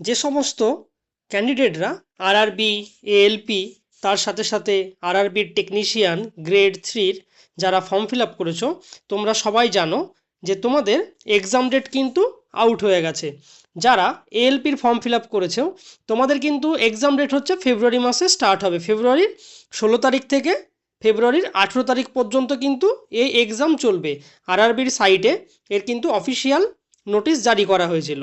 যে সমস্ত ক্যান্ডিডেটরা RRB ALP তার সাথে সাথে আরআরবির টেকনিশিয়ান গ্রেড থ্রির যারা ফর্ম ফিল আপ করেছ, তোমরা সবাই জানো যে তোমাদের এক্সাম ডেট কিন্তু আউট হয়ে গেছে। যারা এএলপির ফর্ম ফিল আপ করেছ, তোমাদের কিন্তু এক্সাম ডেট হচ্ছে ফেব্রুয়ারি মাসে স্টার্ট হবে। ফেব্রুয়ারির ষোলো তারিখ থেকে ফেব্রুয়ারির আঠেরো তারিখ পর্যন্ত কিন্তু এই এক্সাম চলবে। আরআরবির সাইটে এর কিন্তু অফিসিয়াল নোটিশ জারি করা হয়েছিল।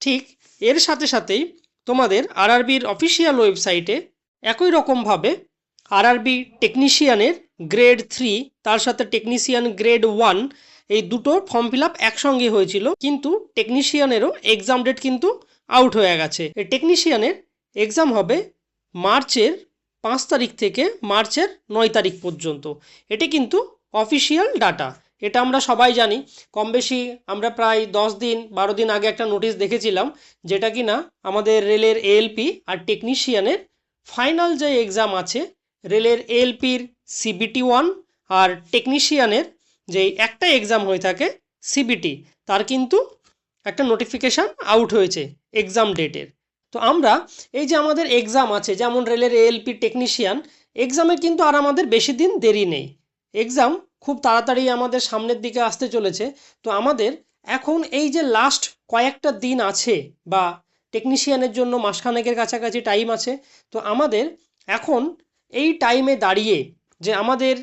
ঠিক এর সাথে সাথেই তোমাদের আরআরবির অফিসিয়াল ওয়েবসাইটে একই রকমভাবে আরআরবি টেকনিশিয়ানের গ্রেড থ্রি, তার সাথে টেকনিশিয়ান গ্রেড ওয়ান, এই দুটো ফর্ম ফিল আপ একসঙ্গে হয়েছিল, কিন্তু টেকনিশিয়ানেরও এক্সাম ডেট কিন্তু আউট হয়ে গেছে। এই টেকনিশিয়ানের এক্সাম হবে মার্চের পাঁচ তারিখ থেকে মার্চের নয় তারিখ পর্যন্ত। এটি কিন্তু অফিসিয়াল ডাটা। এটা আমরা সবাই জানি। কম বেশি আমরা প্রায় দশ দিন, বারো দিন আগে একটা নোটিশ দেখেছিলাম, যেটা কি না আমাদের রেলের এএলপি আর টেকনিশিয়ানের ফাইনাল যে এক্সাম আছে, রেলের এএলপির সিবিটি ওয়ান আর টেকনিশিয়ানের যে একটা এক্সাম হয়ে থাকে সিবিটি তার কিন্তু একটা নোটিফিকেশান আউট হয়েছে এক্সাম ডেটের। তো আমরা এই যে আমাদের এক্সাম আছে, যেমন রেলের এএলপি টেকনিশিয়ান, এক্সামে কিন্তু আর আমাদের বেশি দিন দেরি নেই। এক্সাম খুব তাড়াতাড়ি আমাদের সামনের দিকে আসতে চলেছে। তো আমাদের এখন এই যে লাস্ট কয়েকটা দিন আছে বা টেকনিশিয়ানের জন্য মাসখানেকের কাছাকাছি টাইম আছে, তো আমাদের এখন এই টাইমে দাঁড়িয়ে যে আমাদের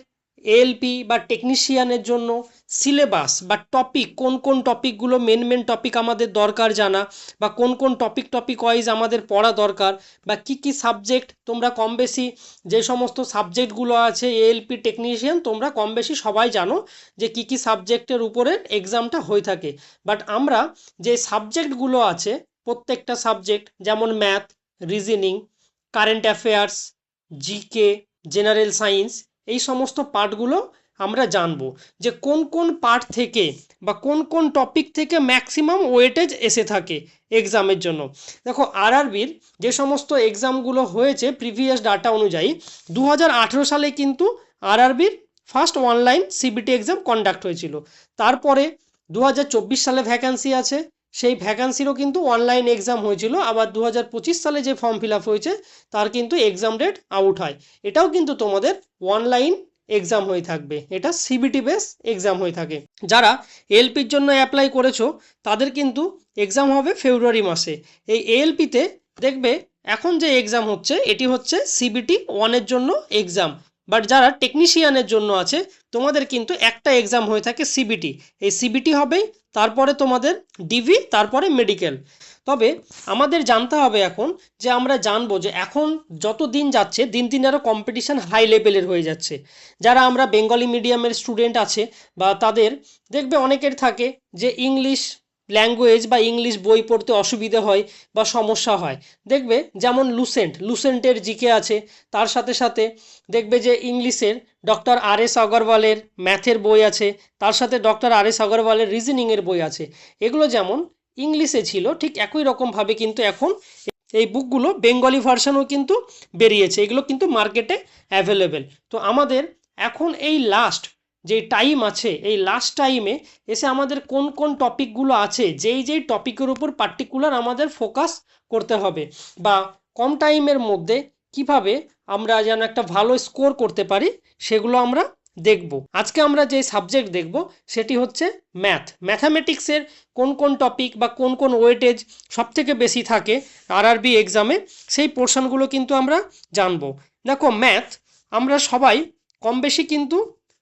এএলপি বা টেকনিশিয়ানের জন্য সিলেবাস বা টপিক কোন কোন টপিকগুলো মেন মেন টপিক আমাদের দরকার জানা বা কোন কোন টপিক টপিক ওয়াইজ আমাদের পড়া দরকার বা কি কি সাবজেক্ট তোমরা কম বেশি, যে সমস্ত সাবজেক্টগুলো আছে এএলপি টেকনিশিয়ান তোমরা কম বেশি সবাই জানো যে কি কি সাবজেক্টের উপরে এক্সামটা হয়ে থাকে। বাট আমরা যে সাবজেক্টগুলো আছে, প্রত্যেকটা সাবজেক্ট যেমন math reasoning current affairs GK general science এই সমস্ত পার্টগুলো আমরা জানব যে কোন কোন পার্ট থেকে বা কোন কোন টপিক থেকে ম্যাক্সিমাম ওয়েটেজ এসে থাকে এক্সামের জন্য। দেখো আরআরবির যে সমস্ত এক্সামগুলো হয়েছে প্রিভিয়াস ডাটা অনুযায়ী দু হাজার আঠেরো সালে কিন্তু আরআরবির first online CBT exam conduct হয়েছিল। তারপরে দু হাজার চব্বিশ সালে ভ্যাকান্সি আছে, সেই ভ্যাকান্সিরও কিন্তু অনলাইন এক্সাম হয়েছিল। আবার দু হাজার পঁচিশ সালে যে ফর্ম ফিল হয়েছে, তার কিন্তু এক্সাম ডেট আউট হয়। এটাও কিন্তু তোমাদের অনলাইন এক্সাম হয়ে থাকবে। এটা সিবিটি বেস এক্সাম হয়ে থাকে। যারা এলপির জন্য অ্যাপ্লাই করেছ, তাদের কিন্তু এক্সাম হবে ফেব্রুয়ারি মাসে। এই এএলপিতে দেখবে এখন যে এক্সাম হচ্ছে, এটি হচ্ছে সিবিটি ওয়ানের জন্য এক্সাম বাট যারা টেকনিশিয়ানের জন্য আছে, তোমাদের কিন্তু একটা এক্সাম হয়ে থাকে সিবিটি এই সিবিটি হবেই তারপরে তোমাদের ডিভি তারপরে মেডিকেল তবে আমাদের জানতে হবে এখন যে আমরা জানব যে এখন যত দিন যাচ্ছে, দিন দিন আরও কম্পিটিশান হাই লেভেলের হয়ে যাচ্ছে। যারা আমরা বেঙ্গলি মিডিয়ামের স্টুডেন্ট আছে বা তাদের দেখবে অনেকের থাকে যে ইংলিশ ল্যাঙ্গুয়েজ বা ইংলিশ বই পড়তে অসুবিধে হয় বা সমস্যা হয়। দেখবে যেমন লুসেন্ট লুসেন্টের জিকে আছে, তার সাথে সাথে দেখবে যে ইংলিশের ডক্টর আর এস আগরওয়ালের ম্যাথের বই আছে, তার সাথে ডক্টর আর এস আগরওয়ালের রিজনিংয়ের বই আছে। এগুলো যেমন ইংলিশে ছিল, ঠিক একই রকমভাবে কিন্তু এখন এই বুকগুলো বেঙ্গলি ভার্সানও কিন্তু বেরিয়েছে। এগুলো কিন্তু মার্কেটে অ্যাভেলেবেল তো আমাদের এখন এই লাস্ট যে টাইম আছে, এই লাস্ট টাইমে এসে আমাদের কোন কোন টপিকগুলো আছে, যেই যেই টপিকের উপর পার্টিকুলার আমাদের ফোকাস করতে হবে, বা কম টাইমের মধ্যে কীভাবে আমরা যেন একটা ভালো স্কোর করতে পারি, সেগুলো আমরা দেখব। আজকে আমরা যে সাবজেক্ট দেখব, সেটি হচ্ছে ম্যাথ ম্যাথামেটিক্সের কোন কোন টপিক বা কোন কোন ওয়েটেজ সব থেকে বেশি থাকে আরআরবি এক্সামে সেই পোর্শনগুলো কিন্তু আমরা জানব। দেখো ম্যাথ আমরা সবাই কম বেশি কিন্তু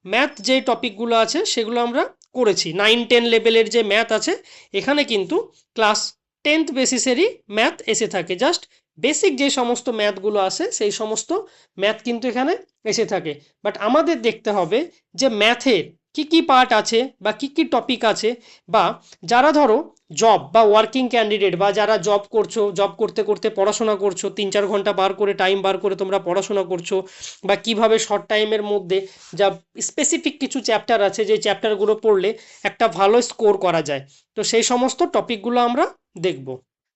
ম্যাথ যে টপিকগুলো আছে, সেগুলো আমরা করেছি। নাইন টেন লেভেলের যে ম্যাথ আছে, এখানে কিন্তু ক্লাস টেন্থ বেসিসেরই ম্যাথ এসে থাকে। জাস্ট বেসিক যে সমস্ত ম্যাথগুলো আছে, সেই সমস্ত ম্যাথ কিন্তু এখানে এসে থাকে। বাট আমাদের দেখতে হবে যে ম্যাথের কি কি পার্ট আছে বা কি কি টপিক আছে বা যারা ধরো জব বা ওয়ার্কিং ক্যান্ডিডেট বা যারা জব করছ জব করতে করতে পড়াশোনা করছ, তিন চার ঘণ্টা বার করে টাইম বার করে তোমরা পড়াশোনা করছ বা কীভাবে শর্ট টাইমের মধ্যে যা স্পেসিফিক কিছু চ্যাপ্টার আছে, যে চ্যাপ্টারগুলো পড়লে একটা ভালো স্কোর করা যায়। তো সেই সমস্ত টপিকগুলো আমরা দেখব।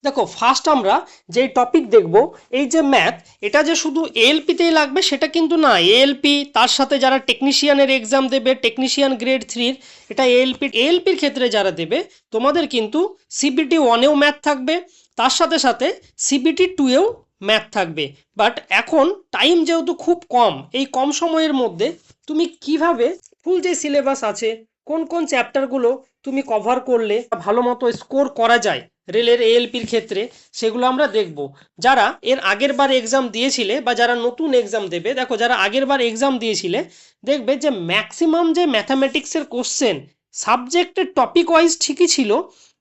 দেখো ফার্স্ট আমরা যে টপিক দেখব, এই যে ম্যাথ এটা যে শুধু এএলপিতেই লাগবে, সেটা কিন্তু না। এএলপি তার সাথে যারা টেকনিশিয়ানের এক্সাম দেবে টেকনিশিয়ান গ্রেড থ্রির এটা এএলপি এএলপির ক্ষেত্রে যারা দেবে, তোমাদের কিন্তু সিবিটি ওয়ানেও ম্যাথ থাকবে, তার সাথে সাথে সিবিটি টুয়েও ম্যাথ থাকবে। বাট এখন টাইম যেহেতু খুব কম, এই কম সময়ের মধ্যে তুমি কীভাবে ফুল যে সিলেবাস আছে, কোন কোন চ্যাপ্টারগুলো তুমি কভার করলে, ভালো মতো স্কোর করা যায় রেলের এএলপির ক্ষেত্রে, সেগুলো আমরা দেখব। যারা এর আগের বার এক্সাম দিয়েছিলে বা যারা নতুন এক্সাম দেবে, দেখো যারা আগের বার এক্সাম দিয়েছিলে, দেখবে যে ম্যাক্সিমাম যে ম্যাথামেটিক্সের কোশ্চেন সাবজেক্টের টপিক ওয়াইজ ঠিকই ছিল,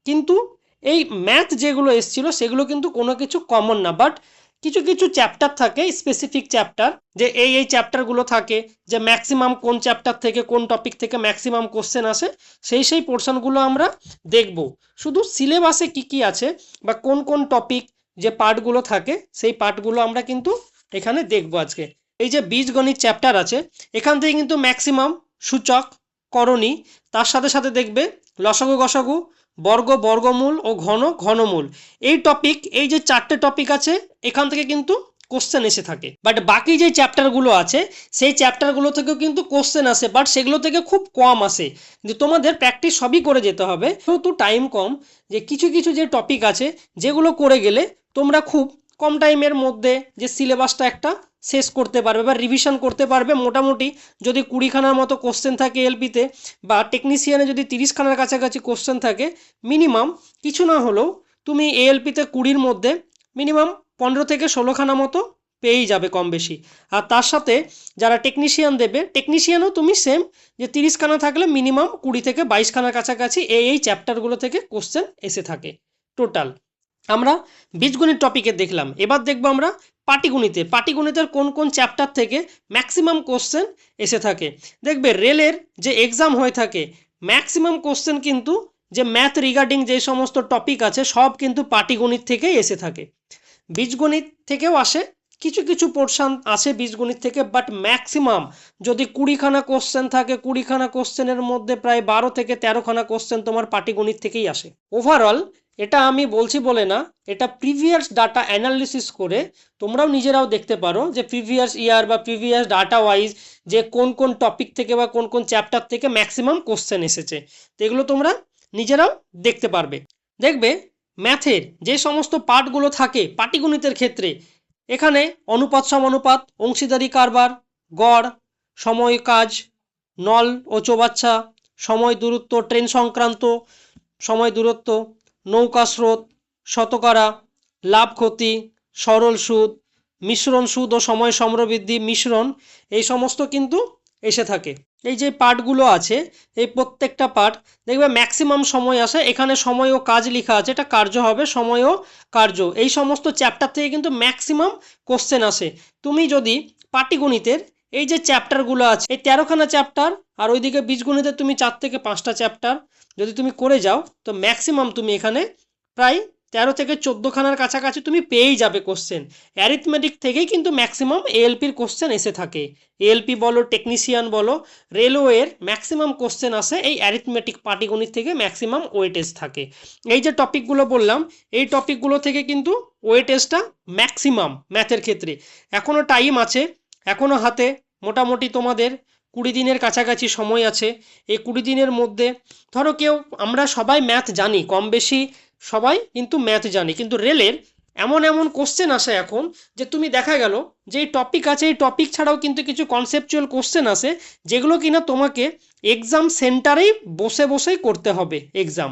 কিন্তু এই ম্যাথ যেগুলো এসছিল, সেগুলো কিন্তু কোনো কিছু কমন না। বাট কিছু কিছু চ্যাপ্টার থাকে স্পেসিফিক চ্যাপ্টার যে এই এই চ্যাপ্টারগুলো থাকে, যে ম্যাক্সিমাম কোন চ্যাপ্টার থেকে কোন টপিক থেকে ম্যাক্সিমাম কোশ্চেন আসে, সেই সেই পোর্শনগুলো আমরা দেখব। শুধু সিলেবাসে কি কি আছে বা কোন কোন টপিক যে পার্টগুলো থাকে, সেই পার্টগুলো আমরা কিন্তু এখানে দেখব আজকে। এই যে বীজগণিত চ্যাপ্টার আছে, এখান থেকে কিন্তু ম্যাক্সিমাম সূচক করণী, তার সাথে সাথে দেখবে লসাগু গসাগু বর্গ, বর্গমূল ও ঘন, ঘনমূল। এই টপিক এই যে চারটে টপিক আছে, এখান থেকে কিন্তু কোশ্চেন এসে থাকে। বাট বাকি যে চ্যাপ্টারগুলো আছে, সেই চ্যাপ্টারগুলো থেকেও কিন্তু কোশ্চেন আসে বাট সেগুলো থেকে খুব কম আসে। যে তোমাদের প্র্যাকটিস সবই করে যেতে হবে। যেহেতু টাইম কম, যে কিছু কিছু যে টপিক আছে, যেগুলো করে গেলে তোমরা খুব কম টাইমের মধ্যে যে সিলেবাসটা একটা শেষ করতে পারবে বা রিভিশন করতে পারবে। মোটামুটি যদি কুড়িখানার মতো কোশ্চেন থাকে এলপিতে বা টেকনিশিয়ানে যদি তিরিশখানার কাছাকাছি কোশ্চেন থাকে মিনিমাম কিছু না হলেও তুমি এএলপিতে কুড়ির মধ্যে মিনিমাম পনেরো থেকে ষোলোখানা মতো পেয়েই যাবে কম বেশি আর তার সাথে যারা টেকনিশিয়ান দেবে টেকনিশিয়ানও তুমি সেম যে তিরিশখানা থাকলে মিনিমাম কুড়ি থেকে বাইশখানার কাছাকাছি এই এই চ্যাপ্টারগুলো থেকে কোশ্চেন এসে থাকে। টোটাল আমরা বীজগণিত টপিকে দেখলাম। এবার দেখব আমরা পাটিগণিতে, পাটিগণিতের কোন কোন চ্যাপ্টার থেকে ম্যাক্সিমাম কোশ্চেন এসে থাকে? দেখবে রেলের যে এক্সাম হয়ে থাকে ম্যাক্সিমাম কোশ্চেন কিন্তু যে ম্যাথ রিগার্ডিং যে সমস্ত টপিক আছে, সব কিন্তু পাটিগণিত থেকেই এসে থাকে। বীজগণিত থেকেও আসে, কিছু কিছু পোর্শন আসে বীজগণিত থেকে বাট ম্যাক্সিমাম যদি কুড়িখানা কোশ্চেন থাকে, কুড়িখানা কোশ্চেনের মধ্যে প্রায় বারো থেকে তেরোখানা কোশ্চেন তোমার পাটিগণিত থেকেই আসে। ওভারঅল এটা আমি বলছি বলে না, এটা প্রিভিয়াস ডাটা অ্যানালিসিস করে তোমরাও নিজেরাও দেখতে পারো যে প্রিভিয়াস ইয়ার বা প্রিভিয়াস ডাটা ওয়াইজ যে কোন কোন টপিক থেকে বা কোন কোন চ্যাপ্টার থেকে ম্যাক্সিমাম কোশ্চেন এসেছে। তো এগুলো তোমরা নিজেরাও দেখতে পারবে। দেখবে ম্যাথের যে সমস্ত পার্টগুলো থাকে পাটিগণিতের ক্ষেত্রে, এখানে অনুপাত সমানুপাত অংশীদারি কারবার, গড়, সময় কাজ, নল ও চৌবাচ্চা, সময় দূরত্ব ট্রেন সংক্রান্ত, সময় দূরত্ব নৌকা স্রোত, শতকরা, লাভ ক্ষতি, সরল সুদ, মিশ্রণ সুদ ও সময় সমরবৃদ্ধি মিশ্রণ, এই সমস্ত কিন্তু এসে থাকে। এই যে পার্টগুলো আছে, এই প্রত্যেকটা পার্ট দেখবে ম্যাক্সিমাম সময় আসে, এখানে সময় ও কাজ লেখা আছে, এটা কার্য হবে, সময় ও কার্য। এই সমস্ত চ্যাপ্টার থেকে কিন্তু ম্যাক্সিমাম কোশ্চেন আসে। তুমি যদি পাটিগণিতের এই যে চ্যাপ্টারগুলো আছে, এই তেরোখানা চ্যাপ্টার আর ওইদিকে বীজগণিতের তুমি চার থেকে পাঁচটা চ্যাপ্টার যদি তুমি করে যাও, তো ম্যাক্সিমাম তুমি এখানে প্রায় তেরো থেকে চোদ্দোখানার কাছাকাছি তুমি পেয়েই যাবে কোশ্চেন অ্যারিথমেটিক থেকেই কিন্তু ম্যাক্সিমাম এএলপির কোশ্চেন এসে থাকে। এএলপি বলো টেকনিশিয়ান বলো রেলওয়ের ম্যাক্সিমাম কোশ্চেন আসে এই অ্যারিথমেটিক পাটিগণিত থেকে ম্যাক্সিমাম ওয়েটেজ থাকে। এই যে টপিকগুলো বললাম, এই টপিকগুলো থেকে কিন্তু ওয়েটেজটা ম্যাক্সিমাম ম্যাথের ক্ষেত্রে। এখনও টাইম আছে এখনও হাতে, মোটামুটি তোমাদের কুড়ি দিনের কাছাকাছি সময় আছে। এই কুড়ি দিনের মধ্যে ধরো কেউ, আমরা সবাই ম্যাথ জানি, কম বেশি সবাই কিন্তু ম্যাথ জানি। কিন্তু রেলের এমন এমন কোশ্চেন আসে এখন যে তুমি দেখা গেল যে এই টপিক আছে, এই টপিক ছাড়াও কিন্তু কিছু কনসেপচুয়াল কোশ্চেন আসে, যেগুলো কিনা তোমাকে এক্সাম সেন্টারেই বসে বসেই করতে হবে এক্সাম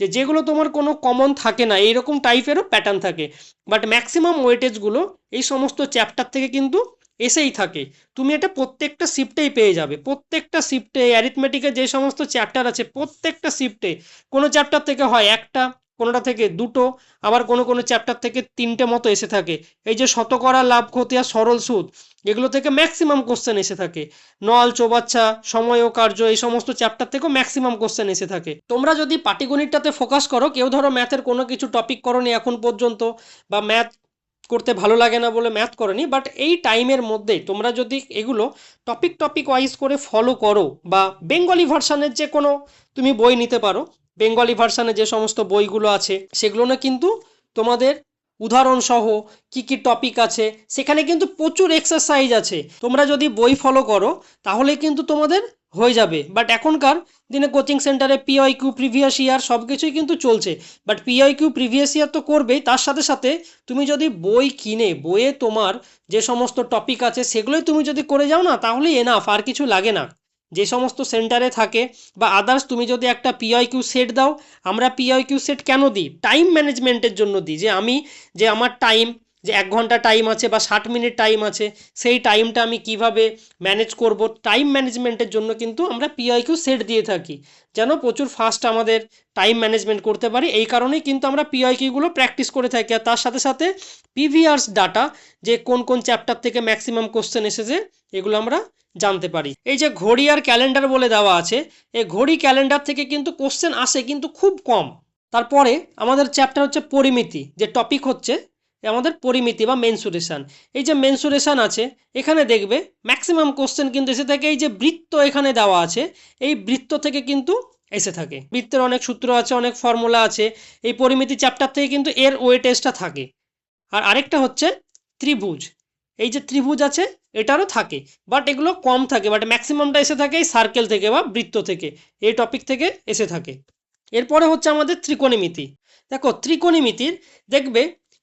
যে যেগুলো তোমার কোনো কমন থাকে না, এইরকম টাইপেরও প্যাটার্ন থাকে। বাট ম্যাক্সিমাম ওয়েটেজগুলো এই সমস্ত চ্যাপ্টার থেকে কিন্তু এসেই থাকে। তুমি এটা প্রত্যেকটা শিফটেই পেয়ে যাবে। প্রত্যেকটা শিফটে অ্যারিথমেটিকে যে সমস্ত চ্যাপ্টার আছে, প্রত্যেকটা শিফটে কোনো চ্যাপ্টার থেকে হয় একটা, কোনোটা থেকে দুটো, আবার কোনো কোনো চ্যাপ্টার থেকে তিনটে মতো এসে থাকে। এই যে শতকরা লাভ, ক্ষতি আর সরল সুদ, এগুলো থেকে ম্যাক্সিমাম কোশ্চেন এসে থাকে। নল চোবাচ্ছা সময় ও কার্য, এই সমস্ত চ্যাপ্টার থেকেও ম্যাক্সিমাম কোশ্চেন এসে থাকে। তোমরা যদি পাটিগণিতটাতে ফোকাস করো, কেউ ধরো ম্যাথের কোনো কিছু টপিক করনি এখন পর্যন্ত, বা ম্যাথ করতে ভালো লাগে না বলে ম্যাথ করেনি বাট এই টাইমের মধ্যে তোমরা যদি এগুলো টপিক টপিক ওয়াইজ করে ফলো করো বা বেঙ্গলি ভার্সানের যে কোনো তুমি বই নিতে পারো বেঙ্গলি ভার্সানে যে সমস্ত বইগুলো আছে, সেগুলো না কিন্তু তোমাদের উদাহরণ সহ কি কি টপিক আছে, সেখানে কিন্তু প্রচুর এক্সারসাইজ আছে। তোমরা যদি বই ফলো করো, তাহলে কিন্তু তোমাদের হয়ে যাবে। বাট এখনকার দিনে কোচিং সেন্টারে পিআই কিউ প্রিভিয়াস ইয়ার সব কিছুই কিন্তু চলছে। But PY Q previous year তো করবেই, তার সাথে সাথে তুমি যদি বই কিনে, বইয়ে তোমার যে সমস্ত টপিক আছে, সেগুলোই তুমি যদি করে যাও না, তাহলে এনাফ আর কিছু লাগে না। যে সমস্ত সেন্টারে থাকে বা আদার্স তুমি যদি একটা পিআই কিউ সেট দাও, আমরা পিআই কিউ সেট কেন দিই? টাইম ম্যানেজমেন্টের জন্য দিই। যে আমি, যে আমার টাইম যে এক ঘণ্টা টাইম আছে বা ষাট মিনিট টাইম আছে, সেই টাইমটা আমি কীভাবে ম্যানেজ করব? টাইম ম্যানেজমেন্টের জন্য কিন্তু আমরা পিআইকিউ সেট দিয়ে থাকি। যেন প্রচুর ফাস্ট আমাদের টাইম ম্যানেজমেন্ট করতে পারি। এই কারণেই কিন্তু আমরা পিআইকিউগুলো প্র্যাকটিস করে থাকি। আর তার সাথে সাথে পিভিআরস ডাটা যে কোন কোন চ্যাপ্টার থেকে ম্যাক্সিমাম কোশ্চেন এসেছে, এগুলো আমরা জানতে পারি। এই যে ঘড়ি আর ক্যালেন্ডার বলে দেওয়া আছে, এই ঘড়ি ক্যালেন্ডার থেকে কিন্তু কোশ্চেন আসে কিন্তু খুব কম। তারপরে আমাদের চ্যাপ্টার হচ্ছে পরিমিতি। যে টপিক হচ্ছে আমাদের পরিমিতি বা মেনসুরেশন এই যে মেনসুরেশন আছে, এখানে দেখবে ম্যাক্সিমাম কোশ্চেন কিন্তু এসে থাকে, এই যে বৃত্ত এখানে দেওয়া আছে, এই বৃত্ত থেকে কিন্তু এসে থাকে। বৃত্তের অনেক সূত্র আছে, অনেক ফর্মুলা আছে, এই পরিমিতি চ্যাপ্টার থেকে কিন্তু এর ওয়েটেজটা থাকে। আর আরেকটা হচ্ছে ত্রিভুজ। এই যে ত্রিভুজ আছে, এটারও থাকে বাট এগুলো কম থাকে বাট ম্যাক্সিমামটা এসে থাকে এই সার্কেল থেকে বা বৃত্ত থেকে, এই টপিক থেকে এসে থাকে। এরপরে হচ্ছে আমাদের ত্রিকোণমিতি। দেখো, ত্রিকোণমিতির, দেখবে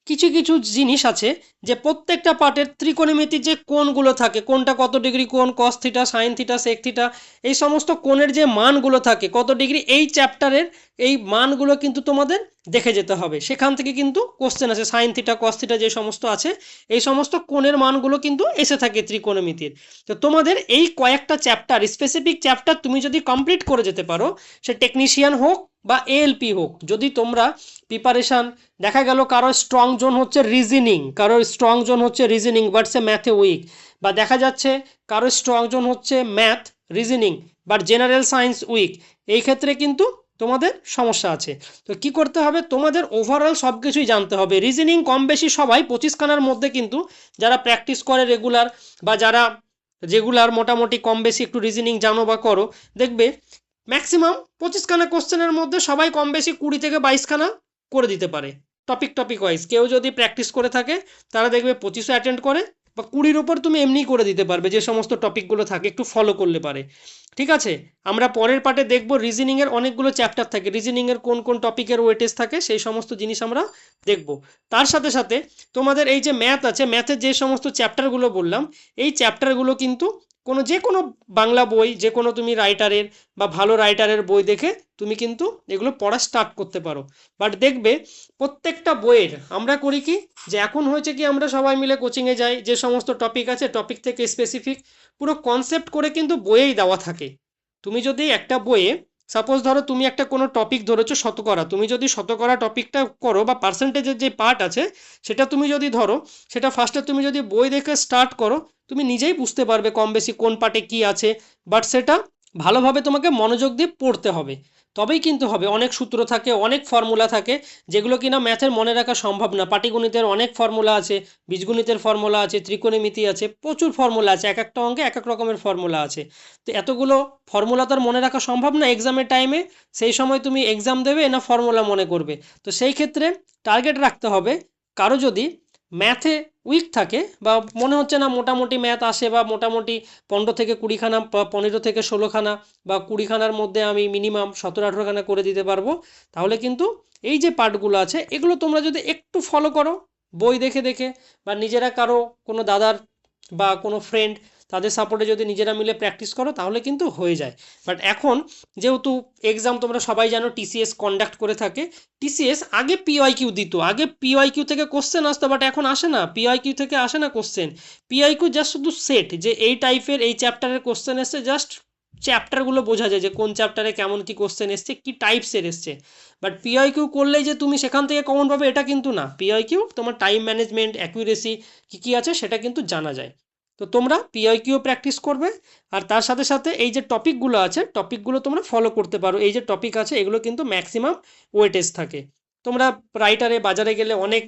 কিছু কিছু জিনিস আছে যে প্রত্যেকটা পার্টের ত্রিকোণমিতি যে কোণগুলো থাকে কোনটা কত ডিগ্রি কোণ cos theta sine theta sec theta এই সমস্ত কোণের যে মানগুলো থাকে, কত ডিগ্রি, এই চ্যাপ্টারের এই মানগুলো কিন্তু তোমাদের দেখে যেতে হবে। সেখান থেকে কিন্তু কোশ্চেন আছে সাইন থিটা কস থিটা যে সমস্ত আছে, এই সমস্ত কোণের মানগুলো কিন্তু এসে থাকে ত্রিকোণমিতির। তো তোমাদের এই কয়েকটা চ্যাপ্টার স্পেসিফিক চ্যাপ্টার তুমি যদি কমপ্লিট করে যেতে পারো, সে টেকনিশিয়ান হোক বা এএলপি হোক, যদি তোমরা প্রিপারেশান দেখা গেল কারও স্ট্রং জোন হচ্ছে রিজনিং কারও স্ট্রং জোন হচ্ছে রিজনিং বাট সে ম্যাথে উইক বা দেখা যাচ্ছে কারও স্ট্রং জোন হচ্ছে math reasoning but general science weak এই ক্ষেত্রে কিন্তু তোমাদের সমস্যা আছে। তো কি করতে হবে? তোমাদের ওভারঅল সব কিছুই জানতে হবে। রিজনিং কম বেশি সবাই পঁচিশখানার মধ্যে কিন্তু যারা প্র্যাকটিস করে রেগুলার বা যারা রেগুলার মোটামুটি কম বেশি একটু রিজনিং জানো বা করো, দেখবে ম্যাক্সিমাম পঁচিশখানা কোশ্চেনের মধ্যে সবাই কম বেশি কুড়ি থেকে বাইশখানা করে দিতে পারে। টপিক টপিক ওয়াইজ কেউ যদি প্র্যাকটিস করে থাকে, তারা দেখবে পঁচিশও অ্যাটেন্ড করে বা কুড়ির ওপর তুমি এমনি করে দিতে পারবে, যে সমস্ত টপিকগুলো থাকে, একটু ফলো করলে পারে। ঠিক আছে? আমরা পরের পার্টে দেখব রিজনিংয়ের অনেকগুলো চ্যাপ্টার থাকে। রিজনিংয়ের কোন কোন টপিকের ওয়েটেজ থাকে, সেই সমস্ত জিনিস আমরা দেখব। তার সাথে সাথে তোমাদের এই যে ম্যাথ আছে ম্যাথের যে সমস্ত চ্যাপ্টারগুলো বললাম, এই চ্যাপ্টারগুলো কিন্তু কোনো যে কোনো বাংলা বই, যে কোনো তুমি রাইটারের বা ভালো রাইটারের বই দেখে তুমি কিন্তু এগুলো পড়া স্টার্ট করতে পারো। বাট দেখবে প্রত্যেকটা বইয়ের আমরা করি কি যে এখন হয়েছে কি আমরা সবাই মিলে কোচিংয়ে যাই, যে সমস্ত টপিক আছে টপিক থেকে স্পেসিফিক পুরো কনসেপ্ট করে কিন্তু বইয়েই দেওয়া থাকে। তুমি যদি একটা বইয়ে সাপোজ ধরো তুমি একটা কোনো টপিক ধরেছো শতকরা, তুমি যদি শতকরা টপিকটা করো বা পার্সেন্টেজের যে পার্ট আছে, সেটা তুমি যদি ধরো, সেটা ফার্স্টে তুমি যদি বই দেখে স্টার্ট করো, তুমি নিজেই বুঝতে পারবে কম বেশি কোন পার্টে কী আছে বাট সেটা ভালোভাবে তোমাকে মনোযোগ দিয়ে পড়তে হবে। তবেই কিন্তু হবে। অনেক সূত্র থাকে, অনেক ফর্মুলা থাকে, যেগুলো কিনা ম্যাথের মনে রাখা সম্ভব না। পাটিগণিতের অনেক ফর্মুলা আছে, বীজগণিতের ফর্মুলা আছে, ত্রিকোণমিতি আছে, প্রচুর ফর্মুলা আছে, এক একটা অঙ্কে এক এক রকমের ফর্মুলা আছে। তো এতগুলো ফর্মুলা তো আর মনে রাখা সম্ভব না এক্সামের টাইমে সেই সময় তুমি এক্সাম দেবে না ফর্মুলা মনে করবে। তো সেই ক্ষেত্রে টার্গেট রাখতে হবে। কারও যদি ম্যাথে উইক থাকে বা মনে হচ্ছে না মোটামুটি ম্যাথ আসে বা মোটামুটি পনেরো থেকে কুড়িখানা বা পনেরো থেকে ষোলোখানা বা কুড়িখানার মধ্যে আমি মিনিমাম সতেরো, আঠেরোখানা করে দিতে পারব। তাহলে কিন্তু এই যে পার্টগুলো আছে, এগুলো তোমরা যদি একটু ফলো করো, বই দেখে দেখে বা নিজেরা কারও কোনো দাদার বা কোনো ফ্রেন্ড তাদের সাপোর্টে যদি নিজেরা মিলে প্র্যাকটিস করো, তাহলে কিন্তু হয়ে যায়। বাট এখন যেহেতু এক্সাম তোমরা সবাই জানো টিসিএস কন্ডাক্ট করে থাকে টিসিএস আগে পিওয়াই কিউ দিত। আগে পিওয়াই কিউ থেকে কোশ্চেন আসতো বাট এখন আসে না। পিওয়াই কিউ থেকে আসে না কোশ্চেন পিওয়াই কিউ জাস্ট শুধু সেট যে এই টাইপের এই চ্যাপ্টারের কোশ্চেন এসছে জাস্ট চ্যাপ্টারগুলো বোঝা যায় যে কোন চ্যাপ্টারে কেমন কি কোশ্চেন এসছে, কি টাইপসের এসছে। বাট পিওয়াই কিউ করলেই যে তুমি সেখান থেকে কমন পাবে, এটা কিন্তু না। পিওয়াই কিউ তোমার টাইম ম্যানেজমেন্ট অ্যাকুরেসি কী কী আছে, সেটা কিন্তু জানা যায়। তো তোমরা পিআইকিউ প্র্যাকটিস করবে। আর তার সাথে সাথে এই যে টপিকগুলো আছে টপিকগুলো তোমরা ফলো করতে পারো। এই যে টপিক আছে, এগুলো কিন্তু ম্যাক্সিমাম ওয়েটেজ থাকে। তোমরা রাইটারে বাজারে গেলে অনেক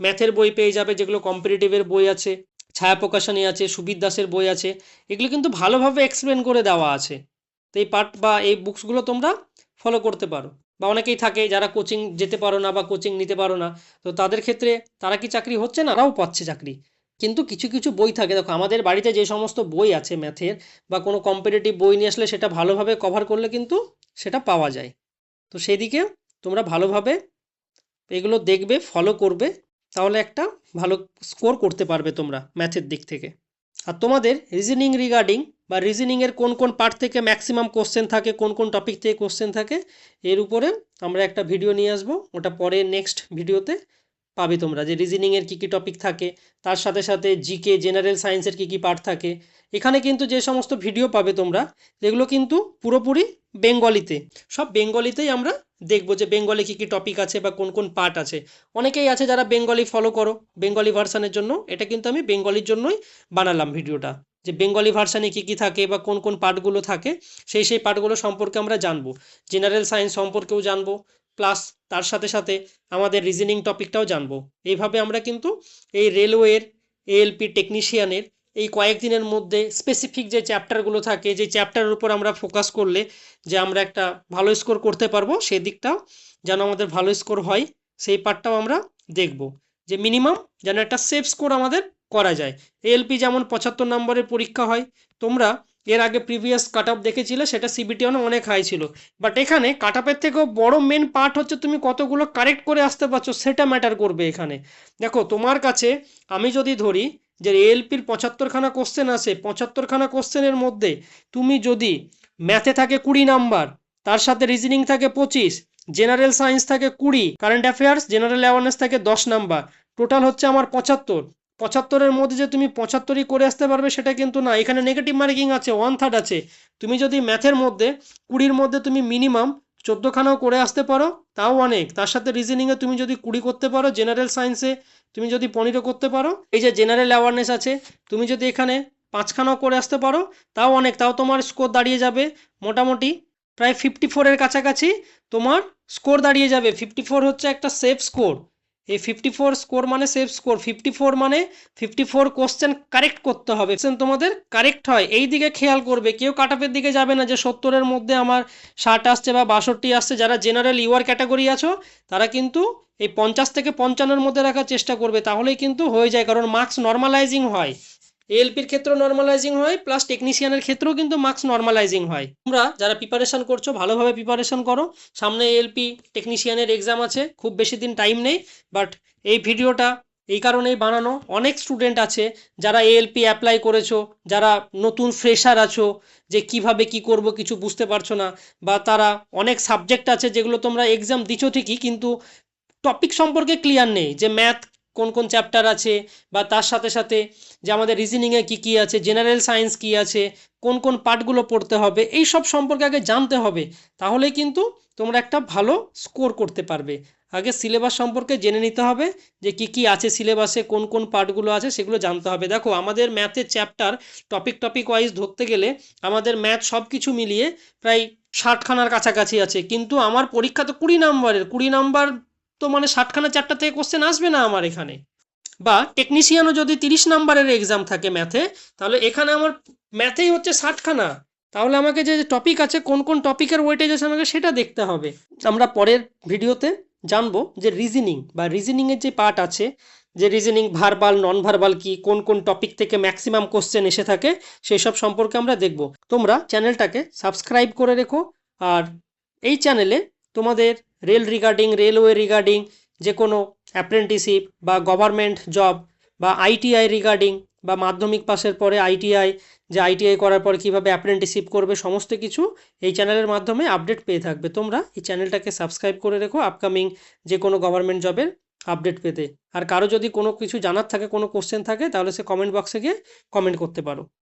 ম্যাথের বই পেয়ে যাবে, যেগুলো কম্পিটিটিভের বই আছে, ছায়া প্রকাশনী আছে, সুবির দাসের বই আছে, এগুলো কিন্তু ভালোভাবে এক্সপ্লেন করে দেওয়া আছে। তো এই পার্ট বা এই বুকসগুলো তোমরা ফলো করতে পারো। বা অনেকেই থাকে যারা কোচিং যেতে পারো না বা কোচিং নিতে পারো না, তো তাদের ক্ষেত্রে তারা কি চাকরি হচ্ছে না? তারাও পাচ্ছে চাকরি। কিন্তু কিছু কিছু বই থাকে। দেখো, আমাদের বাড়িতে যে সমস্ত বই আছে ম্যাথের বা কোনো কম্পিটিটিভ বই নিয়ে আসলে সেটা ভালোভাবে কভার করলে কিন্তু সেটা পাওয়া যায়। তো সেদিকে তোমরা ভালোভাবে এগুলো দেখবে ফলো করবে, তাহলে একটা ভালো স্কোর করতে পারবে তোমরা ম্যাথের দিক থেকে। আর তোমাদের রিজনিং রিগার্ডিং বা রিজনিংয়ের কোন কোন পার্ট থেকে ম্যাক্সিমাম কোশ্চেন থাকে, কোন কোন টপিক থেকে কোশ্চেন থাকে, এর উপরে আমরা একটা ভিডিও নিয়ে আসব। ওটা পরে নেক্সট ভিডিওতে পাবে তোমরা। যে রিজনিংয়ের কী কী টপিক থাকে, তার সাথে সাথে জিকে জেনারেল সায়েন্সের কী কী পার্ট থাকে, এখানে কিন্তু যে সমস্ত ভিডিও পাবে তোমরা, এগুলো কিন্তু পুরোপুরি বেঙ্গলিতে সব বেঙ্গলিতেই আমরা দেখব যে বেঙ্গলি কী কী টপিক আছে বা কোন কোন পার্ট আছে। অনেকেই আছে যারা বেঙ্গলি ফলো করো বেঙ্গলি ভার্সানের জন্য, এটা কিন্তু আমি বেঙ্গলির জন্যই বানালাম ভিডিওটা যে বেঙ্গলি ভার্সানে কী কী থাকে বা কোন কোন পার্টগুলো থাকে, সেই সেই পার্টগুলো সম্পর্কে আমরা জানব। জেনারেল সায়েন্স সম্পর্কেও জানব প্লাস তার সাথে সাথে আমাদের রিজনিং টপিকটাও জানব। এইভাবে আমরা কিন্তু এই রেলওয়ের এএলপি টেকনিশিয়ানের এই কয়েকদিনের মধ্যে স্পেসিফিক যে চ্যাপ্টারগুলো থাকে, যে চ্যাপ্টারের উপর আমরা ফোকাস করলে যে আমরা একটা ভালো স্কোর করতে পারব, সেই দিকটাও যেন আমাদের ভালো স্কোর হয়, সেই পার্টটাও আমরা দেখব। যে মিনিমাম যেন একটা সেফ স্কোর আমাদের করা যায়। এএলপি যেমন পঁচাত্তর নম্বরের পরীক্ষা হয়, তোমরা এর আগে প্রিভিয়াস কাট অফ দেখেছিলে, সেটা সিবিটি অনেক হাই ছিল। বাট এখানে কাট অফের থেকেও বড় মেন পার্ট হচ্ছে তুমি কতগুলো কারেক্ট করে আসতে পারছ, সেটা ম্যাটার করবে এখানে। দেখো, তোমার কাছে আমি যদি ধরি যে এএলপির পঁচাত্তরখানা কোশ্চেন আছে, পঁচাত্তরখানা কোশ্চেনের মধ্যে তুমি যদি ম্যাথে থাকে কুড়ি নাম্বার তার সাথে রিজনিং থাকে পঁচিশ জেনারেল সায়েন্স থাকে কুড়ি কারেন্ট অ্যাফেয়ার্স জেনারেল অ্যাওয়ারনেস থাকে দশ নাম্বার টোটাল হচ্ছে আমার পঁচাত্তর। পঁচাত্তরের মধ্যে যে তুমি পঁচাত্তরই করে আসতে পারবে সেটা কিন্তু না। এখানে নেগেটিভ মার্কিং আছে ওয়ান থার্ড আছে। তুমি যদি ম্যাথের মধ্যে, কুড়ির মধ্যে তুমি মিনিমাম চোদ্দোখানাও করে আসতে পারো, তাও অনেক। তার সাথে রিজনিংয়ে তুমি যদি কুড়ি করতে পারো জেনারেল সায়েন্সে তুমি যদি পনেরো করতে পারো, এই যে জেনারেল অ্যাওয়ারনেস আছে, তুমি যদি এখানে পাঁচখানাও করে আসতে পারো, তাও অনেক। তাও তোমার স্কোর দাঁড়িয়ে যাবে মোটামুটি প্রায় ফিফটি ফোরের কাছাকাছি তোমার স্কোর দাঁড়িয়ে যাবে। ফিফটি ফোর হচ্ছে একটা সেফ স্কোর এই ফিফটি ফোর স্কোর মানে সেফ স্কোর ফিফটি ফোর মানে ফিফটি ফোর কোশ্চেন কারেক্ট করতে হবে। তোমাদের কারেক্ট হয়। এই দিকে খেয়াল করবে, কেউ কাটাপের দিকে যাবে না যে সত্তরের মধ্যে আমার ষাট আসছে বা বাষট্টি আসছে। যারা জেনারেল ইউয়ার ক্যাটাগরি আছো, তারা কিন্তু এই পঞ্চাশ থেকে পঞ্চান্নর মধ্যে রাখার চেষ্টা করবে, তাহলেই কিন্তু হয়ে যায়। কারণ মার্কস নর্মালাইজিং হয়। এএলপির ক্ষেত্রেও নর্মালাইজিং হয় প্লাস টেকনিশিয়ানের ক্ষেত্রেও কিন্তু মার্কস নর্মালাইজিং হয়। তোমরা যারা প্রিপারেশন করছ, ভালোভাবে প্রিপারেশন করো। সামনে এএলপি টেকনিশিয়ানের এক্সাম আছে, খুব বেশি দিন টাইম নেই বাট এই ভিডিওটা এই কারণেই বানানো। অনেক স্টুডেন্ট আছে যারা এএলপি অ্যাপ্লাই করেছ, যারা নতুন ফ্রেশার আছো, যে কীভাবে কি করব কিছু বুঝতে পারছ না, বা তারা অনেক সাবজেক্ট আছে যেগুলো তোমরা এক্সাম দিছো ঠিকই, কিন্তু টপিক সম্পর্কে ক্লিয়ার নেই যে ম্যাথ কোন কোন চ্যাপ্টার আছে, বা তার সাথে সাথে যে আমাদের রিজনিংয়ে কী কী আছে জেনারেল সায়েন্স কী আছে, কোন কোন পার্টগুলো পড়তে হবে, এই সব সম্পর্কে আগে জানতে হবে। তাহলে কিন্তু তোমরা একটা ভালো স্কোর করতে পারবে। আগে সিলেবাস সম্পর্কে জেনে নিতে হবে যে কি কি আছে সিলেবাসে কোন কোন পার্টগুলো আছে সেগুলো জানতে হবে। দেখো, আমাদের ম্যাথের চ্যাপ্টার টপিক টপিক ওয়াইজ ধরতে গেলে আমাদের ম্যাথ সব কিছু মিলিয়ে প্রায় ষাটখানার কাছাকাছি আছে। কিন্তু আমার পরীক্ষা তো কুড়ি নাম্বারের কুড়ি নাম্বার তো মানে ষাটখানা চারটা থেকে কোশ্চেন আসবে না আমার এখানে। বা টেকনিশিয়ানও যদি তিরিশ নাম্বারের এক্সাম থাকে ম্যাথে তাহলে এখানে আমার ম্যাথেই হচ্ছে ষাটখানা। তাহলে আমাকে যে টপিক আছে, কোন কোন টপিকের ওয়েটেজ আছে, আমাকে সেটা দেখতে হবে। আমরা পরের ভিডিওতে জানব যে রিজনিং বা রিজনিংয়ের যে পার্ট আছে, যে রিজনিং ভার্বাল নন ভার্বাল কি, কোন কোন টপিক থেকে ম্যাক্সিমাম কোশ্চেন এসে থাকে সেই সব সম্পর্কে আমরা দেখব। তোমরা চ্যানেলটাকে সাবস্ক্রাইব করে রেখো, আর এই চ্যানেলে তোমাদের রেল রিগার্ডিং রেলওয়ে রিগার্ডিং যে কোনো অ্যাপ্রেন্টিসিপ বা গভর্নমেন্ট জব বা আইটিআই রিগার্ডিং বা মাধ্যমিক পাসের পরে আইটিআই যে আইটিআই করার পরে কীভাবে অ্যাপ্রেন্টিসিপ করবে, সমস্ত কিছু এই চ্যানেলের মাধ্যমে আপডেট পেয়ে থাকবে। তোমরা এই চ্যানেলটাকে সাবস্ক্রাইব করে রেখো আপকামিং যে কোনো গভর্নমেন্ট জবের আপডেট পেতে। আর কারও যদি কোনো কিছু জানার থাকে, কোনো কোশ্চেন থাকে, তাহলে সে কমেন্ট বক্সে গিয়ে কমেন্ট করতে পারো।